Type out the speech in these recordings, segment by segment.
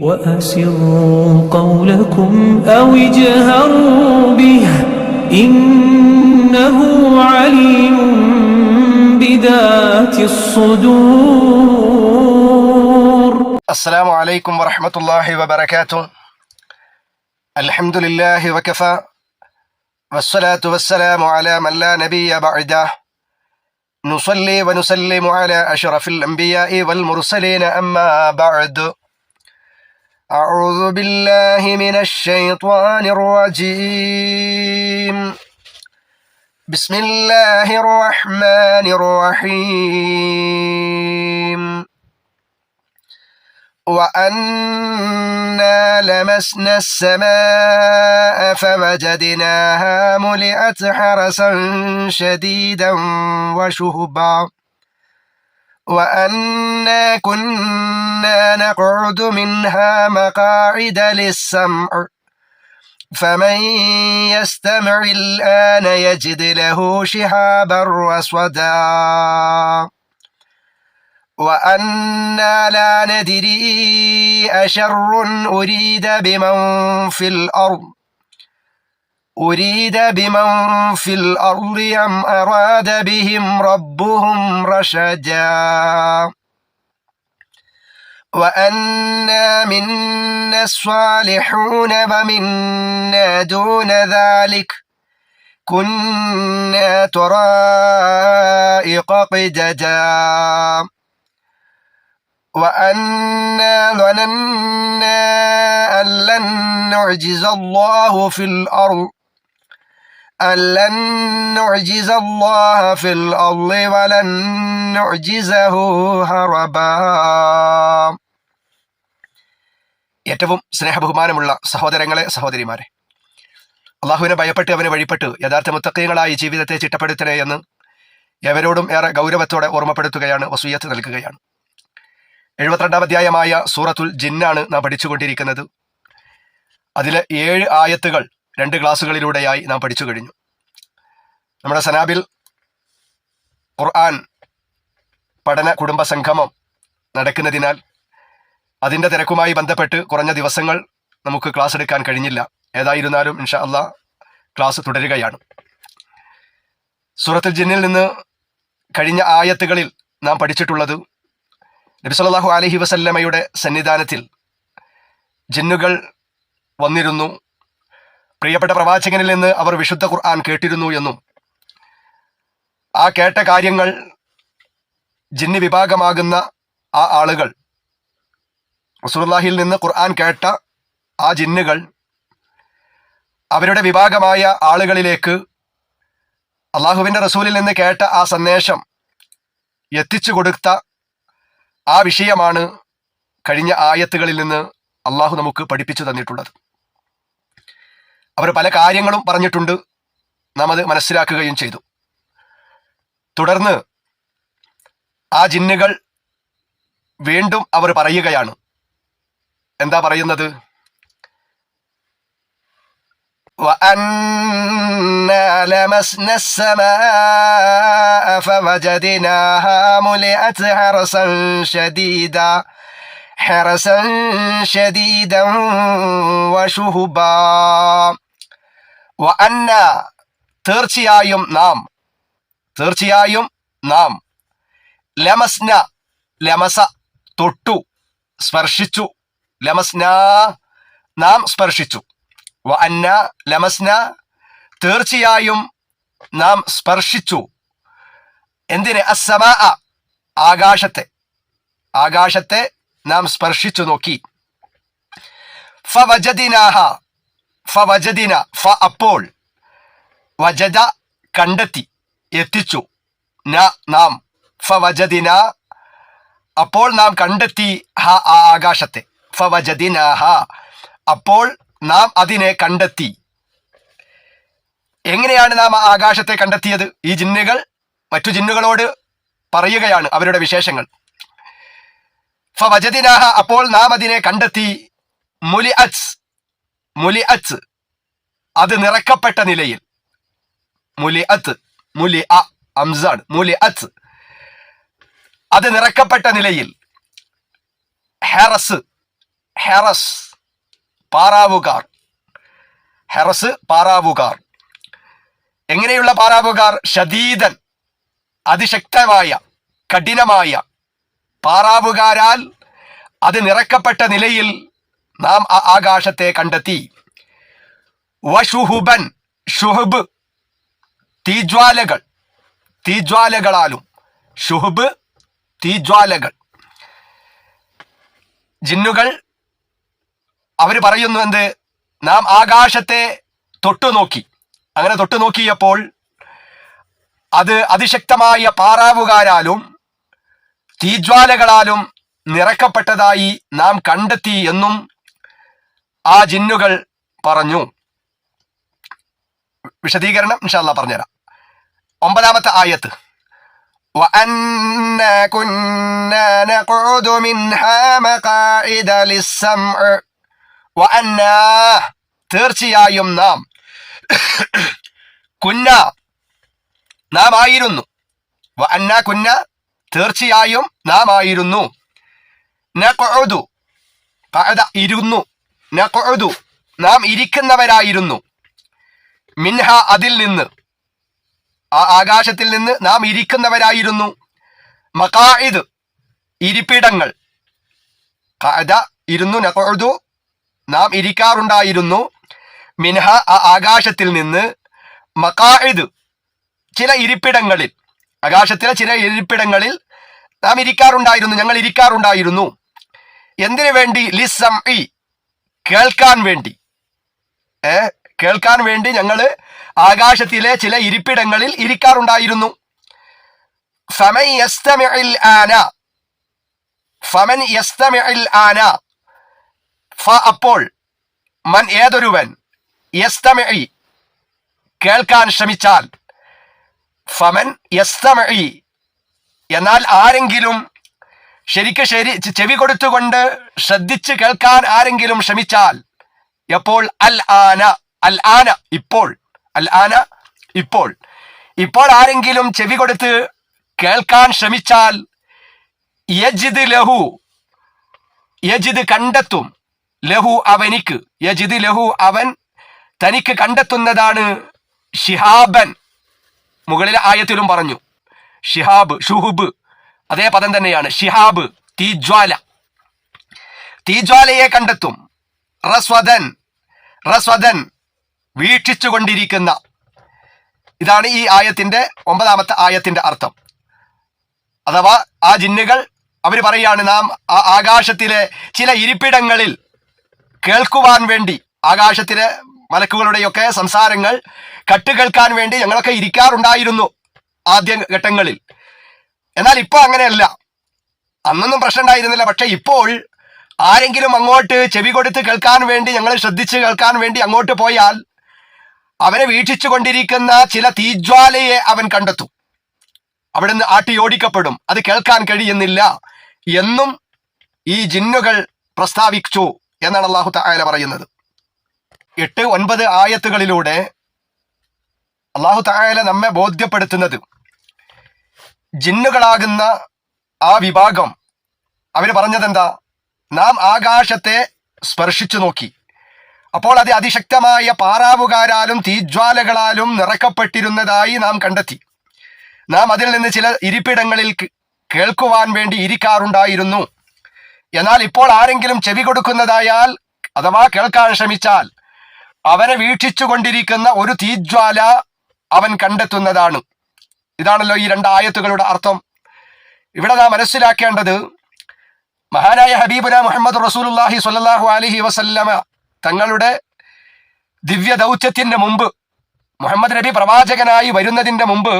وأسروا قولكم أو اجهروا به إنه عليم بذات الصدور. السلام عليكم ورحمة الله وبركاته. الحمد لله وكفى والصلاة والسلام على من لا نبي بعده. نصلي ونسلم على أشرف الأنبياء والمرسلين أما بعد. أعوذ بالله من الشيطان الرجيم. بسم الله الرحمن الرحيم. وأنا لمسنا السماء فوجدناها ملئت حرسا شديدا وشهبا. وأنا كنا نقعد منها مقاعد للسمع. فمن يستمع الآن يجد له شهابا رصدا. وأنا لا ندري أشر أريد بمن في الأرض. أريد بمن في الأرض أم أراد بهم ربهم رشدا؟ وأنا منا الصالحون ومنا دون ذلك. كنا طرائق قددا. وأنا ظننا أن لن نعجز الله في الأرض. لن نعجز الله في الأرض ولن نعجزه هربا ഏറ്റവും സ്നേഹബഹുമാനമുള്ള സഹോദരങ്ങളെ സഹോദരിമാരെ അള്ളാഹുവിനെ ഭയപ്പെട്ട് അവനെ വഴിപ്പെട്ട് യഥാർത്ഥ മുത്തക്കയങ്ങളായി ജീവിതത്തെ ചിട്ടപ്പെടുത്തണേ എന്ന് എവരോടും ഏറെ ഗൗരവത്തോടെ ഓർമ്മപ്പെടുത്തുകയാണ് വസൂയത്ത് നൽകുകയാണ് എഴുപത്തിരണ്ടാം അധ്യായമായ സൂറത്തുൽ ജിന്നാണ് നാം പഠിച്ചുകൊണ്ടിരിക്കുന്നത് അതിലെ ഏഴ് ആയത്തുകൾ രണ്ട് ക്ലാസ്സുകളിലൂടെയായി നാം പഠിച്ചു കഴിഞ്ഞു. നമ്മുടെ സനാബിൽ ഖുർആൻ പഠന കുടുംബ സംഗമം നടക്കുന്നതിനാൽ അതിന്റെ തിരക്കുമായി ബന്ധപ്പെട്ട് കുറഞ്ഞ ദിവസങ്ങൾ നമുക്ക് ക്ലാസ് എടുക്കാൻ കഴിഞ്ഞില്ല. ഏതായിരുന്നാലും ഇൻഷാ അള്ളാ ക്ലാസ് തുടരുകയാണ്. സൂറത്തുൽ ജിന്നിൽ നിന്ന് കഴിഞ്ഞ ആയത്തുകളിൽ നാം പഠിച്ചിട്ടുള്ളത് നബി സല്ലല്ലാഹു അലൈഹി വസല്ലമയുടെ സന്നിധാനത്തിൽ ജിന്നുകൾ വന്നിരുന്നു. പ്രിയപ്പെട്ട പ്രവാചകനിൽ നിന്ന് അവർ വിശുദ്ധ ഖുർആൻ കേട്ടിരുന്നു എന്നും ആ കേട്ട കാര്യങ്ങൾ ജിന്നി വിഭാഗമാകുന്ന ആ ആളുകൾ റസൂലുള്ളാഹിയിൽ നിന്ന് ഖുർആൻ കേട്ട ആ ജിന്നുകൾ അവരുടെ വിഭാഗമായ ആളുകളിലേക്ക് അള്ളാഹുവിന്റെ റസൂലിൽ നിന്ന് കേട്ട ആ സന്ദേശം എത്തിച്ചു കൊടുത്ത ആ വിഷയമാണ് കഴിഞ്ഞ ആയത്തുകളിൽ നിന്ന് അള്ളാഹു നമുക്ക് പഠിപ്പിച്ചു തന്നിട്ടുള്ളത്. അവർ പല കാര്യങ്ങളും പറഞ്ഞിട്ടുണ്ട് നാം അത് മനസ്സിലാക്കുകയും ചെയ്തു തുടർന്ന് ആ ജിന്നുകൾ വീണ്ടും അവർ പറയുകയാണ് എന്താ പറയുന്നത് وأنا لمسنا السماء فوجدناها ملئت حرسا شديدا حرسا شديدا وشهبا അന്ന തീർച്ചയായും നാം. തീർച്ചയായും നാം. ലമസ്ന ലമസ തൊട്ടു സ്പർശിച്ചു. ലമസ്ന നാം സ്പർശിച്ചു. വ അന്ന ലമസ്ന തീർച്ചയായും നാം സ്പർശിച്ചു. എന്തിന്? അസമാ ആകാശത്തെ. ആകാശത്തെ നാം സ്പർശിച്ചു നോക്കി. ഫവജദിനാഹ ഫ വജദിന ഫ അപ്പോൾ. വജദ കണ്ടെത്തി എത്തിച്ചു. ന നാം. ഫ വജദിന അപ്പോൾ നാം കണ്ടെത്തി ഹ ആ ആകാശത്തെ. ഫ വജദിന ഹ. അപ്പോൾ നാം അതിനെ കണ്ടെത്തി. എങ്ങനെയാണ് നാം ആ ആകാശത്തെ കണ്ടെത്തിയത്? ഈ ജിന്നുകൾ മറ്റു ജിന്നുകളോട് പറയുകയാണ് അവരുടെ വിശേഷങ്ങൾ. ഫ വജദിനാഹ അപ്പോൾ നാം അതിനെ കണ്ടെത്തി. മുലി അച്ച് മുലി അച്ച് അത് നിറക്കപ്പെട്ട നിലയിൽ. മുലി അത്ത് മുലി അ അംസാണ്. മുലി അത്ത് അത് നിറക്കപ്പെട്ട നിലയിൽ. ഹെറസ് ഹെറസ് പാറാവുകാർ. ഹെറസ് പാറാവുകാർ. എങ്ങനെയുള്ള പാറാവുകാർ? ഷദീദൻ അതിശക്തമായ കഠിനമായ പാറാവുകാരാൽ അത് നിറക്കപ്പെട്ട നിലയിൽ നാം ആ ആകാശത്തെ കണ്ടെത്തി. വഷുഹുബൻ ഷുഹബ് തീജ്വാലകൾ. തീജ്വാലകളാലും ഷുഹബ് തീജ്വാലകൾ. ജിന്നുകൾ അവർ പറയുന്നു എന്ത്? നാം ആകാശത്തെ തൊട്ടു നോക്കി. അങ്ങനെ തൊട്ടു നോക്കിയപ്പോൾ അത് അതിശക്തമായ പാറാവുകാരാലും തീജ്വാലകളാലും നിറക്കപ്പെട്ടതായി നാം കണ്ടെത്തി എന്നും ആ ജിന്നുകൾ പറഞ്ഞു വിശദീകരണം ഇൻഷാല്ല പറഞ്ഞുതരാം ഒമ്പതാമത്തെ ആയത്ത് وأنا كنا نقعد منها مقاعد للسمع وأنا തീർച്ചയായും നാം കുന്ന നാം ആയിരുന്നു അന്ന കുന്ന തീർച്ചയായും നാം ആയിരുന്നു നഖഉദു ഖഅദ ഇരുന്നു നഖഉദു നാം ഇരിക്കുന്നവരായിരുന്നു. മിൻഹ അതിൽ നിന്ന്. ആ ആകാശത്തിൽ നിന്ന് നാം ഇരിക്കുന്നവരായിരുന്നു. മഖായിദ് ഇരിപ്പിടങ്ങൾ. ഖഅദ ഇരുന്നു നഖഉദു നാം ഇരിക്കാറുണ്ടായിരുന്നു. മിൻഹ ആ ആകാശത്തിൽ നിന്ന്. മഖായിദ് ചില ഇരിപ്പിടങ്ങളിൽ. ആകാശത്തിലെ ചില ഇരിപ്പിടങ്ങളിൽ നാം ഇരിക്കാറുണ്ടായിരുന്നു ഞങ്ങൾ ഇരിക്കാറുണ്ടായിരുന്നു. എന്തിനു വേണ്ടി? ലിസം കേൾക്കാൻ വേണ്ടി. ഏ കേൾക്കാൻ വേണ്ടി ഞങ്ങൾ ആകാശത്തിലെ ചില ഇരിപ്പിടങ്ങളിൽ ഇരിക്കാറുണ്ടായിരുന്നു. ആന. ഫമൻ ആന. ഫ അപ്പോൾ മൻ ഏതൊരുവൻ? കേൾക്കാൻ ശ്രമിച്ചാൽ. ഫമൻ യസ്തമിഇ. എന്നാൽ ആരെങ്കിലും ശരിക്ക് ശരി ചെവി കൊടുത്തുകൊണ്ട് ശ്രദ്ധിച്ച് കേൾക്കാൻ ആരെങ്കിലും ശ്രമിച്ചാൽ എപ്പോൾ അൽ ആന അൽ ആന ഇപ്പോൾ അൽ ആന ഇപ്പോൾ. ഇപ്പോൾ ആരെങ്കിലും ചെവി കൊടുത്ത് കേൾക്കാൻ ശ്രമിച്ചാൽ യജിദ് ലഹു യജിദ് കണ്ടെത്തും. ലഹു അവനിക്ക് യജിദ് ലഹു അവൻ തനിക്ക് കണ്ടെത്തുന്നതാണ് ഷിഹാബൻ. മുകളിലെ ആയത്തിലും പറഞ്ഞു ഷിഹാബ് ഷുഹുബ്. അതേ പദം തന്നെയാണ്. ഷിഹാബ് തീജ്വാല. തീജ്വാലയെ കണ്ടെത്തും. റസ്വദൻ റസ്വദൻ വീക്ഷിച്ചുകൊണ്ടിരിക്കുന്ന. ഇതാണ് ഈ ആയത്തിന്റെ ഒമ്പതാമത്തെ ആയത്തിന്റെ അർത്ഥം. അഥവാ ആ ജിന്നുകൾ അവർ പറയാണ് നാം ആ ആകാശത്തിലെ ചില ഇരിപ്പിടങ്ങളിൽ കേൾക്കുവാൻ വേണ്ടി ആകാശത്തിലെ മലക്കുകളുടെയൊക്കെ സംസാരങ്ങൾ കട്ടുകേൾക്കാൻ വേണ്ടി ഞങ്ങളൊക്കെ ഇരിക്കാറുണ്ടായിരുന്നു ആദ്യ ഘട്ടങ്ങളിൽ. എന്നാൽ ഇപ്പൊ അങ്ങനെയല്ല. അന്നൊന്നും പ്രശ്നം ഉണ്ടായിരുന്നില്ല പക്ഷെ ഇപ്പോൾ ആരെങ്കിലും അങ്ങോട്ട് ചെവി കൊടുത്ത് കേൾക്കാൻ വേണ്ടി ഞങ്ങൾ ശ്രദ്ധിച്ച് കേൾക്കാൻ വേണ്ടി അങ്ങോട്ട് പോയാൽ അവരെ വീക്ഷിച്ചു കൊണ്ടിരിക്കുന്ന ചില തീജ്വാലയെ അവൻ കണ്ടെത്തും. അവിടുന്ന് ആട്ടിയോടിക്കപ്പെടും അത് കേൾക്കാൻ കഴിയുന്നില്ല എന്നും ഈ ജിന്നുകൾ പ്രസ്താവിച്ചു എന്നാണ് അള്ളാഹു തായാല പറയുന്നത്. എട്ട് ഒൻപത് ആയത്തുകളിലൂടെ അള്ളാഹു തായാല നമ്മെ ബോധ്യപ്പെടുത്തുന്നത്. ജിന്നുകളാകുന്ന ആ വിഭാഗം. അവർ പറഞ്ഞതെന്താ നാം ആകാശത്തെ സ്പർശിച്ചു നോക്കി. അപ്പോൾ അത് അതിശക്തമായ പാറാവുകാരാലും തീജ്വാലകളാലും നിറക്കപ്പെട്ടിരുന്നതായി നാം കണ്ടെത്തി. നാം അതിൽ നിന്ന് ചില ഇരിപ്പിടങ്ങളിൽ കേൾക്കുവാൻ വേണ്ടി ഇരിക്കാറുണ്ടായിരുന്നു. എന്നാൽ ഇപ്പോൾ ആരെങ്കിലും ചെവി കൊടുക്കുന്നതായാൽ അഥവാ കേൾക്കാൻ ശ്രമിച്ചാൽ അവനെ വീക്ഷിച്ചു കൊണ്ടിരിക്കുന്ന ഒരു തീജ്വാല അവൻ കണ്ടെത്തുന്നതാണ്. ഇതാണല്ലോ ഈ രണ്ട് ആയത്തുകളുടെ അർത്ഥം. ഇവിടെ നാം മനസ്സിലാക്കേണ്ടത് മഹാനായ ഹബീബുന മുഹമ്മദ് റസൂലുല്ലാഹി സ്വല്ലല്ലാഹു അലഹി വസല്ലമ തങ്ങളുടെ ദിവ്യ ദൗത്യത്തിന്റെ മുമ്പ് മുഹമ്മദ് നബി പ്രവാചകനായി വരുന്നതിന്റെ മുമ്പ്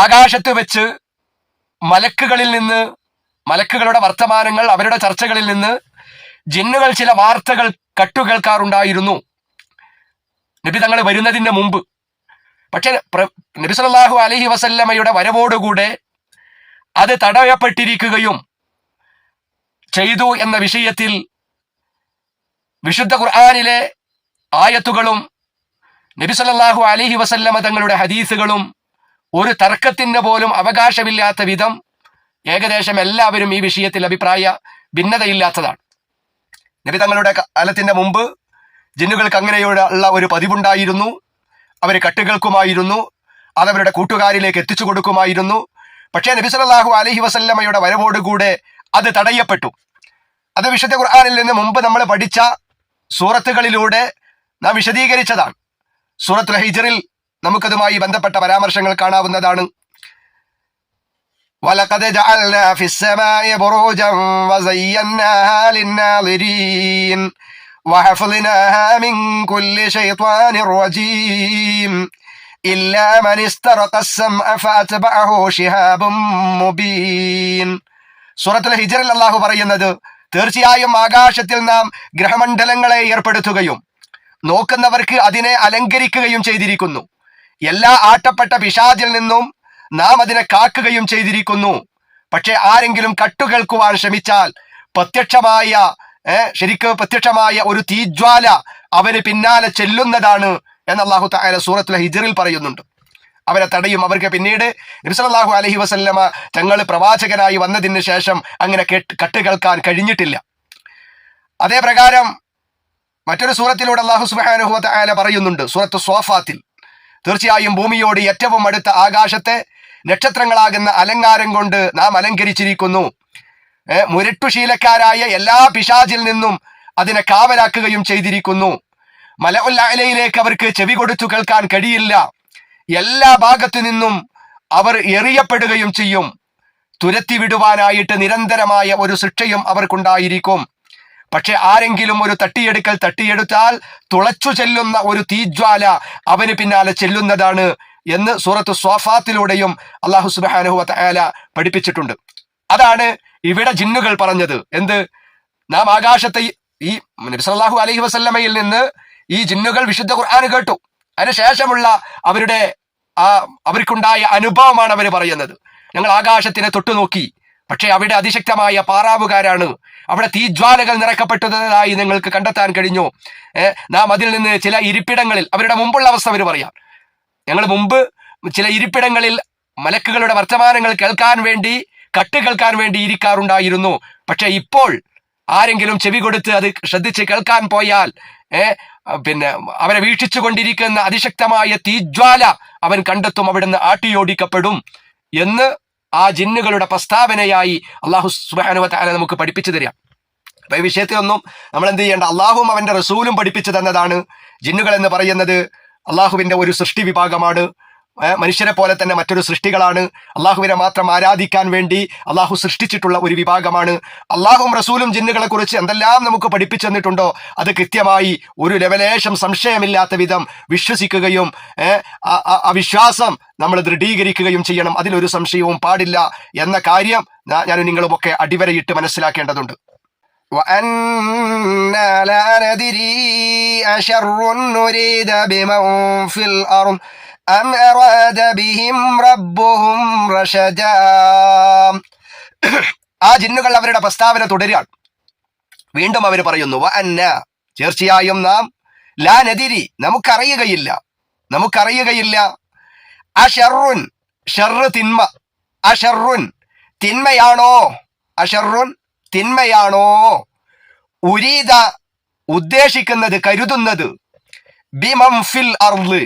ആകാശത്ത് വെച്ച് മലക്കുകളിൽ നിന്ന് മലക്കുകളുടെ വർത്തമാനങ്ങൾ അവരുടെ ചർച്ചകളിൽ നിന്ന് ജിന്നുകൾ ചില വാർത്തകൾ കട്ടുകേൾക്കാറുണ്ടായിരുന്നു. നബി തങ്ങൾ വരുന്നതിന്റെ മുമ്പ് പക്ഷെ പ്ര- അലഹി വസല്ലമ്മയുടെ വരവോടുകൂടെ അത് തടയപ്പെട്ടിരിക്കുകയും ചെയ്തു എന്ന വിഷയത്തിൽ വിശുദ്ധ ഖുർആാനിലെ ആയത്തുകളും നബി അലഹി അലൈഹി വസല്ലമ തങ്ങളുടെ ഹദീസുകളും ഒരു തർക്കത്തിന് പോലും അവകാശമില്ലാത്ത വിധം ഏകദേശം എല്ലാവരും ഈ വിഷയത്തിൽ അഭിപ്രായ ഭിന്നതയില്ലാത്തതാണ്. നബി തങ്ങളുടെ കാലത്തിന്റെ മുമ്പ് ജിന്നുകൾക്ക് അങ്ങനെയുള്ള ഒരു പതിവുണ്ടായിരുന്നു. അവർ കട്ടുകൾക്കുമായിരുന്നു അതവരുടെ കൂട്ടുകാരിലേക്ക് എത്തിച്ചു കൊടുക്കുമായിരുന്നു പക്ഷേ നബി സല്ലല്ലാഹു അലൈഹി വസല്ലമയുടെ വരവോടുകൂടെ അത് തടയപ്പെട്ടു അത് വിശുദ്ധ ഖുർആനിൽ നിന്ന് മുമ്പ് നമ്മൾ പഠിച്ച സൂറത്തുകളിലൂടെ നാം വിശദീകരിച്ചതാണ് സൂറത്തുൽ ഹിജറിൽ നമുക്കതുമായി ബന്ധപ്പെട്ട പരാമർശങ്ങൾ കാണാവുന്നതാണ് ولقد جعلنا في السماء بروجا وزيناها للناظرين وحفظناها من كل شيطان رجيم إلا من استرق السمع فأتبعه شهاب مبين സൂറത്തുൽ ഹിജറിൽ അള്ളാഹു പറയുന്നത് തീർച്ചയായും ആകാശത്തിൽ നാം ഗ്രഹമണ്ഡലങ്ങളെ ഏർപ്പെടുത്തുകയും നോക്കുന്നവർക്ക് അതിനെ അലങ്കരിക്കുകയും ചെയ്തിരിക്കുന്നു എല്ലാ ആട്ടപ്പെട്ട പിശാചിൽ നിന്നും നാം അതിനെ കാക്കുകയും ചെയ്തിരിക്കുന്നു പക്ഷെ ആരെങ്കിലും കട്ടുകേൾക്കുവാൻ ശ്രമിച്ചാൽ പ്രത്യക്ഷമായ ഏർ ശരിക്ക് പ്രത്യക്ഷമായ ഒരു തീജ്വാല അവർ പിന്നാലെ ചെല്ലുന്നതാണ് എന്ന് അള്ളാഹു താല സൂറത്തുൽ ഹിജറിൽ പറയുന്നുണ്ട്. അവരെ തടയും. അവർക്ക് പിന്നീട് നബ്സലാഹു അലഹി വസല്ലമ തങ്ങൾ പ്രവാചകനായി വന്നതിന് ശേഷം അങ്ങനെ കെട്ട് കട്ട് കേൾക്കാൻ കഴിഞ്ഞിട്ടില്ല. അതേപ്രകാരം മറ്റൊരു സൂറത്തിലൂടെ അള്ളാഹു സുബാനുഹുവ ആല പറയുന്നുണ്ട്. സൂറത്ത് സോഫാത്തിൽ. തീർച്ചയായും ഭൂമിയോട് ഏറ്റവും അടുത്ത ആകാശത്തെ നക്ഷത്രങ്ങളാകുന്ന അലങ്കാരം കൊണ്ട് നാം അലങ്കരിച്ചിരിക്കുന്നു. മുരട്ടുശീലക്കാരായ എല്ലാ പിശാചിൽ നിന്നും അതിനെ കാവലാക്കുകയും ചെയ്തിരിക്കുന്നു. മല ഉല്ലയിലേക്ക് അവർക്ക് ചെവി കൊടുത്തു കേൾക്കാൻ കഴിയില്ല. എല്ലാ ഭാഗത്തു നിന്നും അവർ എറിയപ്പെടുകയും ചെയ്യും. തുരത്തി വിടുവാനായിട്ട് നിരന്തരമായ ഒരു ശിക്ഷയും അവർക്കുണ്ടായിരിക്കും. പക്ഷെ ആരെങ്കിലും ഒരു തട്ടിയെടുക്കൽ തട്ടിയെടുത്താൽ തുളച്ചു ചെല്ലുന്ന ഒരു തീജ്വാല അവന് പിന്നാലെ ചെല്ലുന്നതാണ് എന്ന് സൂറത്ത് സ്വാഫാത്തിലൂടെയും അള്ളാഹു സുബാനുഹുല പഠിപ്പിച്ചിട്ടുണ്ട്. അതാണ് ഇവിടെ ജിന്നുകൾ പറഞ്ഞത് എന്ത്? നാം ആകാശത്തെ ഈ- ഈ നബി സല്ലല്ലാഹു അലൈഹി വസല്ലമയിൽ നിന്ന് ഈ ജിന്നുകൾ വിശുദ്ധ ഖുർആൻ കേട്ടു. അതിനുശേഷമുള്ള അവരുടെ ആ അവർക്കുണ്ടായ അനുഭവമാണ് അവർ പറയുന്നത്. ഞങ്ങൾ ആകാശത്തിനെ തൊട്ടു നോക്കി. പക്ഷേ അവിടെ അതിശക്തമായ പാറാവുകാരാണ്. അവിടെ തീജ്വാലകൾ നിറക്കപ്പെട്ടതായി നിങ്ങൾക്ക് കണ്ടെത്താൻ കഴിഞ്ഞു. നാം അതിൽ നിന്ന് ചില ഇരിപ്പിടങ്ങളിൽ അവരുടെ മുമ്പുള്ള അവസ്ഥ അവർ പറയാം. ഞങ്ങൾ മുമ്പ് ചില ഇരിപ്പിടങ്ങളിൽ മലക്കുകളുടെ വർത്തമാനങ്ങൾ കേൾക്കാൻ വേണ്ടി കട്ട് കേൾക്കാൻ വേണ്ടി ഇരിക്കാറുണ്ടായിരുന്നു. പക്ഷെ ഇപ്പോൾ ആരെങ്കിലും ചെവി കൊടുത്ത് അത് ശ്രദ്ധിച്ച് കേൾക്കാൻ പോയാൽ പിന്നെ അവരെ വീക്ഷിച്ചു കൊണ്ടിരിക്കുന്ന അതിശക്തമായ തീജ്വാല അവൻ കണ്ടെത്തും അവിടുന്ന് ആട്ടിയോടിക്കപ്പെടും എന്ന് ആ ജിന്നുകളുടെ പ്രസ്താവനയായി അള്ളാഹു സുബാനുവത്താനെ നമുക്ക് പഠിപ്പിച്ചു തരാം. അപ്പൊ ഈ വിഷയത്തിലൊന്നും നമ്മൾ എന്ത് ചെയ്യേണ്ട? അള്ളാഹുവും അവന്റെ റസൂലും പഠിപ്പിച്ചു തന്നതാണ്. ജിന്നുകൾ എന്ന് പറയുന്നത് അള്ളാഹുവിന്റെ ഒരു സൃഷ്ടി വിഭാഗമാണ്. മനുഷ്യരെ പോലെ തന്നെ മറ്റൊരു സൃഷ്ടികളാണ് അള്ളാഹുവിനെ മാത്രം ആരാധിക്കാൻ വേണ്ടി അള്ളാഹു സൃഷ്ടിച്ചിട്ടുള്ള ഒരു വിഭാഗമാണ് അള്ളാഹും റസൂലും ജിന്നുകളെ കുറിച്ച് എന്തെല്ലാം നമുക്ക് പഠിപ്പിച്ചു തന്നിട്ടുണ്ടോ അത് കൃത്യമായി ഒരു ലെവലേശം സംശയമില്ലാത്ത വിധം വിശ്വസിക്കുകയും ഏ, ആ- ആ- ആ വിശ്വാസം നമ്മൾ ദൃഢീകരിക്കുകയും ചെയ്യണം അതിലൊരു സംശയവും പാടില്ല എന്ന കാര്യം ഞാ- ഞാനും നിങ്ങളുമൊക്കെ അടിവരയിട്ട് മനസ്സിലാക്കേണ്ടതുണ്ട് وأنا لا ندري أشر نريد بمن في الأرض أم أراد بهم ربهم رشدا ആ ജിന്നുകൾ അവരുടെ പ്രസ്താവന തുടരുകയാണ് വീണ്ടും അവർ പറയുന്നു വ അന്ന തീർച്ചയായും നാം ലാ നദിരി നമുക്കറിയുകയില്ല നമുക്കറിയുകയില്ല അഷറുൻ ഷർറ് തിന്മ അഷറുൻ തിന്മയാണോ അഷറുൻ തിന്മയാണോ ഉരീത ഉദ്ദേശിക്കുന്നത് കരുതുന്നത് ബിമം ഫിൽ അർള്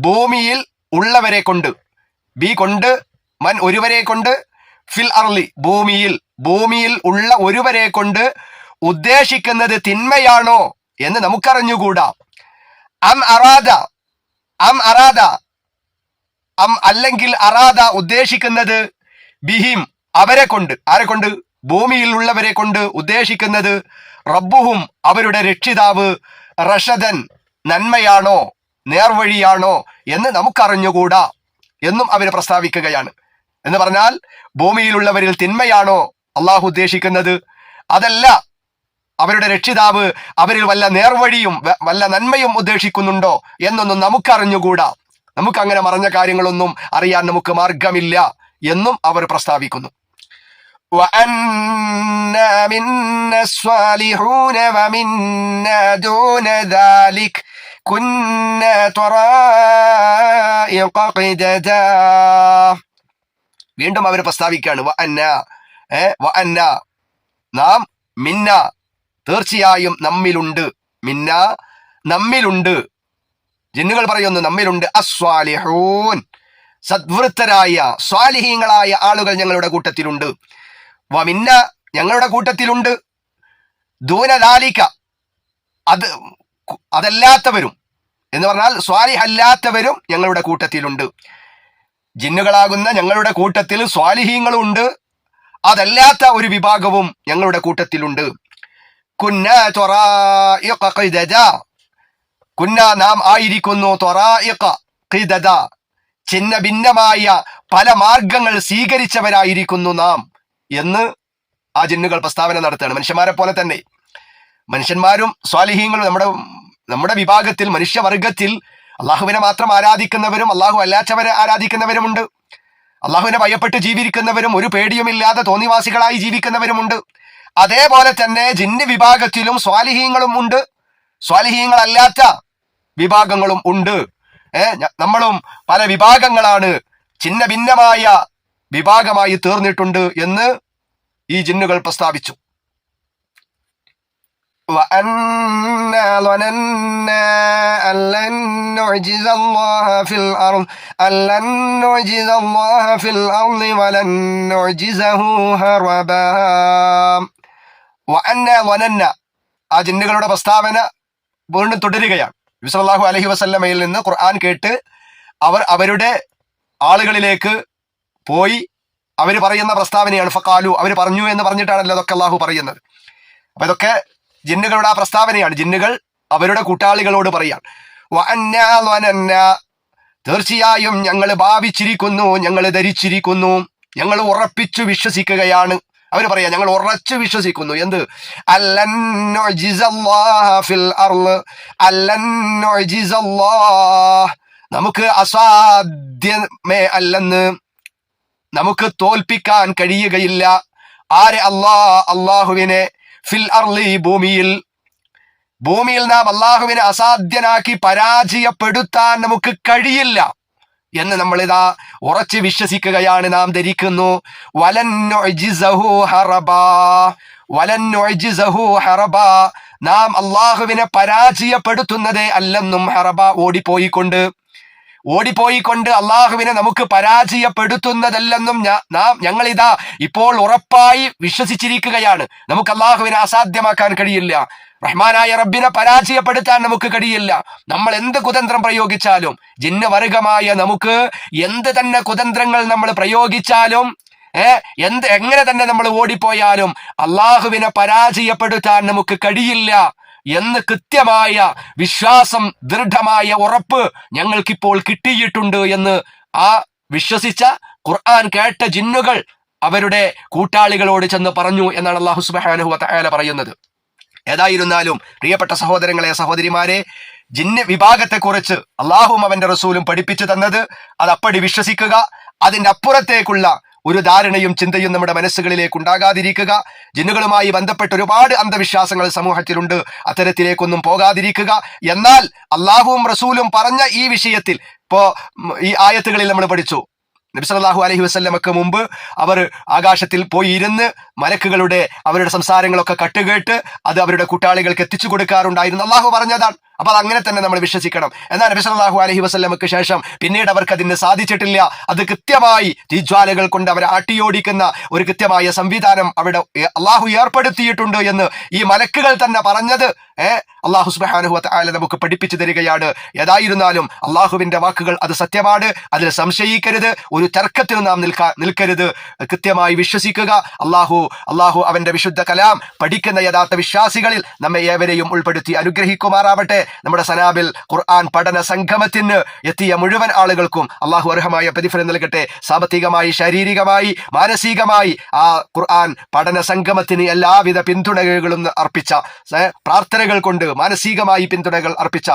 ഭൂമിയിൽ ഉള്ളവരെ കൊണ്ട് ബി കൊണ്ട് മൻ ഒരുവരെ കൊണ്ട് ഫിൽ അർലി ഭൂമിയിൽ ഭൂമിയിൽ ഉള്ള ഒരുവരെ കൊണ്ട് ഉദ്ദേശിക്കുന്നത് തിന്മയാണോ എന്ന് നമുക്കറിഞ്ഞുകൂടാ. അം അറാദ അം അറാദ അം അല്ലെങ്കിൽ അറാദ ഉദ്ദേശിക്കുന്നത് ബിഹിം അവരെ കൊണ്ട്. ആരെ കൊണ്ട്? ഭൂമിയിൽ ഉള്ളവരെ കൊണ്ട് ഉദ്ദേശിക്കുന്നത് റബ്ബുഹും അവരുടെ രക്ഷിതാവ് റഷദൻ നന്മയാണോ നേർവഴിയാണോ എന്ന് നമുക്കറിഞ്ഞുകൂടാ എന്നും അവർ പ്രസ്താവിക്കുകയാണ് എന്ന് പറഞ്ഞാൽ ഭൂമിയിലുള്ളവരിൽ തിന്മയാണോ അള്ളാഹു ഉദ്ദേശിക്കുന്നത് അതല്ല അവരുടെ രക്ഷിതാവ് അവരിൽ വല്ല നേർവഴിയും വ- വല്ല നന്മയും ഉദ്ദേശിക്കുന്നുണ്ടോ എന്നൊന്നും നമുക്കറിഞ്ഞുകൂടാ നമുക്ക് അങ്ങനെ മറഞ്ഞ കാര്യങ്ങളൊന്നും അറിയാൻ നമുക്ക് മാർഗമില്ല എന്നും അവർ പ്രസ്താവിക്കുന്നു وأنا منا الصالحون ومنا دون ذلك കുന്ന വീണ്ടും അവർ പ്രസ്താവിക്കുകയാണ്. വ അന്ന ഏ വ അന്ന നാം മിന്ന. തീർച്ചയായും നമ്മിലുണ്ട്. മിന്ന നമ്മിലുണ്ട്. ജിന്നുകൾ പറയുന്നു നമ്മിലുണ്ട്. അസ്വാലിഹൂൻ സദ്വൃത്തരായ സ്വാലിഹീങ്ങളായ ആളുകൾ ഞങ്ങളുടെ കൂട്ടത്തിലുണ്ട്. വമിന്ന ഞങ്ങളുടെ കൂട്ടത്തിലുണ്ട്. ദൂനദാലിക്ക അത് അതല്ലാത്തവരും എന്ന് പറഞ്ഞാൽ സ്വാലിഹ് അല്ലാത്തവരും ഞങ്ങളുടെ കൂട്ടത്തിലുണ്ട് ജിന്നുകളാകുന്ന ഞങ്ങളുടെ കൂട്ടത്തിൽ സ്വാലിഹീങ്ങളുണ്ട് അതല്ലാത്ത ഒരു വിഭാഗവും ഞങ്ങളുടെ കൂട്ടത്തിലുണ്ട് കുന്ന. കുന്ന നാം ആയിരിക്കുന്നു. ചിന്ന ഭിന്നമായ പല മാർഗങ്ങൾ സ്വീകരിച്ചവരായിരിക്കുന്നു നാം എന്ന് ആ ജിന്നുകൾ പ്രസ്താവന നടത്തുകയാണ് മനുഷ്യന്മാരെ പോലെ തന്നെ മനുഷ്യന്മാരും സ്വാലിഹീങ്ങളും നമ്മുടെ നമ്മുടെ വിഭാഗത്തിൽ മനുഷ്യവർഗത്തിൽ അള്ളാഹുവിനെ മാത്രം ആരാധിക്കുന്നവരും അള്ളാഹു അല്ലാത്തവരെ ആരാധിക്കുന്നവരുമുണ്ട്. അള്ളാഹുവിനെ ഭയപ്പെട്ട് ജീവിക്കുന്നവരും ഒരു പേടിയുമില്ലാതെ തോന്നിവാസികളായി ജീവിക്കുന്നവരുമുണ്ട്. അതേപോലെ തന്നെ ജിന്ന് വിഭാഗത്തിലും സ്വാലിഹീങ്ങളും ഉണ്ട്. സ്വാലിഹീങ്ങളല്ലാത്ത വിഭാഗങ്ങളും ഉണ്ട്. ഏർ നമ്മളും പല വിഭാഗങ്ങളാണ് ചിന്ന ഭിന്നമായ വിഭാഗമായി തീർന്നിട്ടുണ്ട് എന്ന് ഈ ജിന്നുകൾ പ്രസ്താവിച്ചു. وأنا ظننا أن لن نعجز الله في الأرض أن لن نعجز الله في الأرض ولن نعجزه هربا وأنا ظننا ആ ജിന്നുകളുടെ പ്രസ്താവന വീണ്ടും തുടരുകയാണ് വിസലാഹു അലഹി വസല്ലമയിൽ നിന്ന് ഖുർആൻ കേട്ട് അവർ അവരുടെ ആളുകളിലേക്ക് പോയി അവർ പറയുന്ന പ്രസ്താവനയാണ് ഫക്കാലു അവർ പറഞ്ഞു എന്ന് പറഞ്ഞിട്ടാണല്ലോ അതൊക്കെ അള്ളാഹു പറയുന്നത് അപ്പൊ ഇതൊക്കെ ജിന്നുകളുടെ ആ പ്രസ്താവനയാണ്. ജിന്നുകൾ അവരുടെ കൂട്ടാളികളോട് പറയാൻ. തീർച്ചയായും ഞങ്ങൾ ഭാവിച്ചിരിക്കുന്നു ഞങ്ങൾ ധരിച്ചിരിക്കുന്നു ഞങ്ങൾ ഉറപ്പിച്ചു വിശ്വസിക്കുകയാണ്. അവർ പറയാ ഞങ്ങൾ ഉറച്ചു വിശ്വസിക്കുന്നു. എന്ത്. നമുക്ക് അസാധ്യമേ അല്ലെന്ന് നമുക്ക് തോൽപ്പിക്കാൻ കഴിയുകയില്ല. ആരെ? അള്ളാ അള്ളാഹുവിനെ ഫിൽ അർലി ഭൂമിയിൽ. ഭൂമിയിൽ നാം അള്ളാഹുവിനെ അസാധ്യനാക്കി പരാജയപ്പെടുത്താൻ നമുക്ക് കഴിയില്ല എന്ന് നമ്മൾ ഇതാ ഉറച്ച് വിശ്വസിക്കുകയാണ് നാം ധരിക്കുന്നു. നാം അള്ളാഹുവിനെ പരാജയപ്പെടുത്തുന്നതേ അല്ലെന്നും ഹറബ ഓടിപ്പോയിക്കൊണ്ട് ഓടിപ്പോയിക്കൊണ്ട് അള്ളാഹുവിനെ നമുക്ക് പരാജയപ്പെടുത്തുന്നതല്ലെന്നും നാം ഞങ്ങളിതാ ഇപ്പോൾ ഉറപ്പായി വിശ്വസിച്ചിരിക്കുകയാണ്. നമുക്ക് അള്ളാഹുവിനെ അസാധ്യമാക്കാൻ കഴിയില്ല. റഹ്മാനായ റബ്ബിനെ പരാജയപ്പെടുത്താൻ നമുക്ക് കഴിയില്ല. നമ്മൾ എന്ത് കുതന്ത്രം പ്രയോഗിച്ചാലും ജിന്ന വർഗമായ നമുക്ക് എന്ത് തന്നെ കുതന്ത്രങ്ങൾ നമ്മൾ പ്രയോഗിച്ചാലും എന്ത് എങ്ങനെ തന്നെ നമ്മൾ ഓടിപ്പോയാലും അള്ളാഹുവിനെ പരാജയപ്പെടുത്താൻ നമുക്ക് കഴിയില്ല. എന്ന് കൃത്യമായ വിശ്വാസം ദൃഢമായ ഉറപ്പ് ഞങ്ങൾക്കിപ്പോൾ കിട്ടിയിട്ടുണ്ട് എന്ന് ആ വിശ്വസിച്ച ഖുർആൻ കേട്ട ജിന്നുകൾ അവരുടെ കൂട്ടാളികളോട് ചെന്ന് പറഞ്ഞു എന്നാണ് അള്ളാഹു സുബാനുഹു തആല പറയുന്നത്. ഏതായിരുന്നാലും പ്രിയപ്പെട്ട സഹോദരങ്ങളെ സഹോദരിമാരെ ജിന്ന വിഭാഗത്തെക്കുറിച്ച് അള്ളാഹും അവന്റെ റസൂലും പഠിപ്പിച്ചു തന്നത് അത് അപ്പടി വിശ്വസിക്കുക അതിന്റെ അപ്പുറത്തേക്കുള്ള ഒരു ധാരണയും ചിന്തയും നമ്മുടെ മനസ്സുകളിലേക്ക് ഉണ്ടാകാതിരിക്കുക. ജിന്നുകളുമായി ബന്ധപ്പെട്ട ഒരുപാട് അന്ധവിശ്വാസങ്ങൾ സമൂഹത്തിലുണ്ട്. അത്തരത്തിലേക്കൊന്നും പോകാതിരിക്കുക. എന്നാൽ അള്ളാഹുവും റസൂലും പറഞ്ഞ ഈ വിഷയത്തിൽ ഇപ്പോ ഈ ആയത്തുകളിൽ നമ്മൾ പഠിച്ചു. നബി അലഹി അലൈഹി വസല്ലമക്ക് മുമ്പ് അവർ ആകാശത്തിൽ പോയി ഇരുന്ന് മലക്കുകളുടെ അവരുടെ സംസാരങ്ങളൊക്കെ കട്ടുകേട്ട് അത് അവരുടെ കൂട്ടാളികൾക്ക് എത്തിച്ചു കൊടുക്കാറുണ്ടായിരുന്നു. അള്ളാഹു പറഞ്ഞതാണ് അപ്പൊ അത് അങ്ങനെ തന്നെ നമ്മൾ വിശ്വസിക്കണം. എന്നാൽ നബി സല്ലല്ലാഹു അലൈഹി വസല്ലമക്ക് ശേഷം പിന്നീട് അവർക്ക് അതിന് സാധിച്ചിട്ടില്ല. അത് കൃത്യമായി തീജ്വാലകൾ കൊണ്ട് അവരെ ആട്ടിയോടിക്കുന്ന ഒരു കൃത്യമായ സംവിധാനം അവിടെ അള്ളാഹു ഏർപ്പെടുത്തിയിട്ടുണ്ട് എന്ന് ഈ മലക്കുകൾ തന്നെ പറഞ്ഞത്. ഏഹ് അള്ളാഹു സുബ്ഹാനഹു വതആല നമുക്ക് പഠിപ്പിച്ചു തരികയാണ്. ഏതായിരുന്നാലും അള്ളാഹുവിന്റെ വാക്കുകൾ അത് സത്യമാണ്. അതിൽ സംശയിക്കരുത്. ഒരു തർക്കത്തിനും നാം നിൽക്കാ നിൽക്കരുത്. കൃത്യമായി വിശ്വസിക്കുക. അള്ളാഹു അള്ളാഹു അവന്റെ വിശുദ്ധ കലാം പഠിക്കുന്ന യഥാർത്ഥ വിശ്വാസികളിൽ നമ്മെ ഏവരെയും ഉൾപ്പെടുത്തി അനുഗ്രഹിക്കുമാറാവട്ടെ. നമ്മുടെ സനാബിൽ ഖുർആൻ പഠന സംഗമത്തിന് എത്തിയ മുഴുവൻ ആളുകൾക്കും അള്ളാഹു അർഹമായ പ്രതിഫലം നൽകട്ടെ. സാമ്പത്തികമായി ശാരീരികമായി മാനസികമായി ആ ഖുർആൻ പഠന സംഗമത്തിന് എല്ലാവിധ പിന്തുണകളും അർപ്പിച്ച പ്രാർത്ഥനകൾ കൊണ്ട് മാനസികമായി പിന്തുണകൾ അർപ്പിച്ച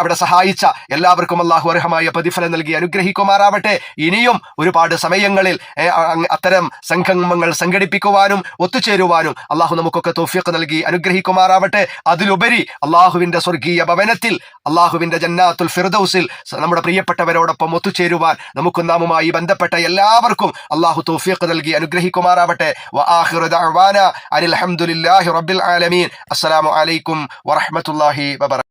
അവിടെ സഹായിച്ച എല്ലാവർക്കും അള്ളാഹു അർഹമായ പ്രതിഫലം നൽകി അനുഗ്രഹിക്കുമാറാവട്ടെ. ഇനിയും ഒരുപാട് സമയങ്ങളിൽ അത്തരം സംഗമങ്ങൾ സംഘടിപ്പിക്കുവാനും ഒത്തുചേരുവാനും അള്ളാഹു നമുക്കൊക്കെ തോഫിയൊക്കെ നൽകി അനുഗ്രഹിക്കുമാറാവട്ടെ. അതിലുപരി അള്ളാഹുവിന്റെ സ്വർഗീയ ഭവനത്തിൽ അള്ളാഹുവിന്റെ ജന്നാത്തുൽ ഫിർദൌസിൽ നമ്മുടെ പ്രിയപ്പെട്ടവരോടൊപ്പം ഒത്തുചേരുവാൻ നമുക്കും നാമുമായി ബന്ധപ്പെട്ട എല്ലാവർക്കും അള്ളാഹു തോഫിയക്ക് നൽകി അനുഗ്രഹിക്കുമാറാവട്ടെ. അനിൽ ഹംദുലില്ലാഹി റബ്ബിൽ ആലമീൻ. അസ്സലാമു അലൈക്കും വറഹ്മത്തുള്ളാഹി വബറകാതുഹു